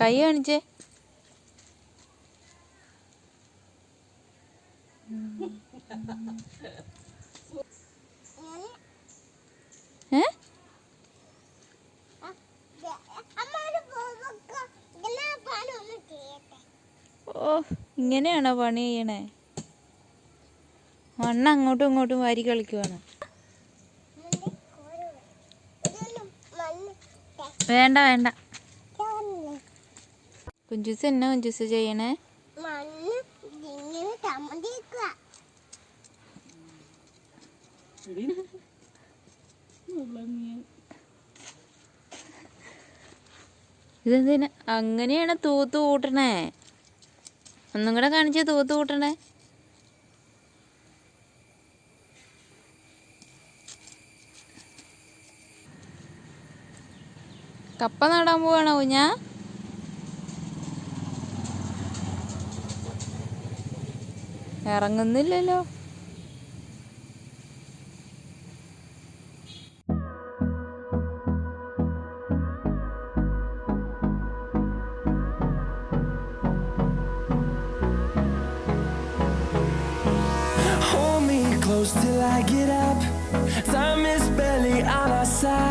കൈ കാണിച്ചേ. ഓ ഇങ്ങനെയാണോ പണി ചെയ്യണേ? മണ്ണ് അങ്ങോട്ടും ഇങ്ങോട്ടും വാരി കളിക്കുവാണ്. വേണ്ട വേണ്ട. കുഞ്ചൂസ് എന്നാ കുഞ്ചൂസ് ചെയ്യണേ? ഇതെന്തിനാ? അങ്ങനെയാണ് തൂത്ത് കൂട്ടണേ. ഒന്നും കൂടെ കാണിച്ചാ തൂത്ത് കൂട്ടണേ. കപ്പ നടാൻ പോവാണോ കുഞ്ഞാ ഇറങ്ങുന്നില്ലല്ലോ Hold me close till I get up. Time is barely on our side.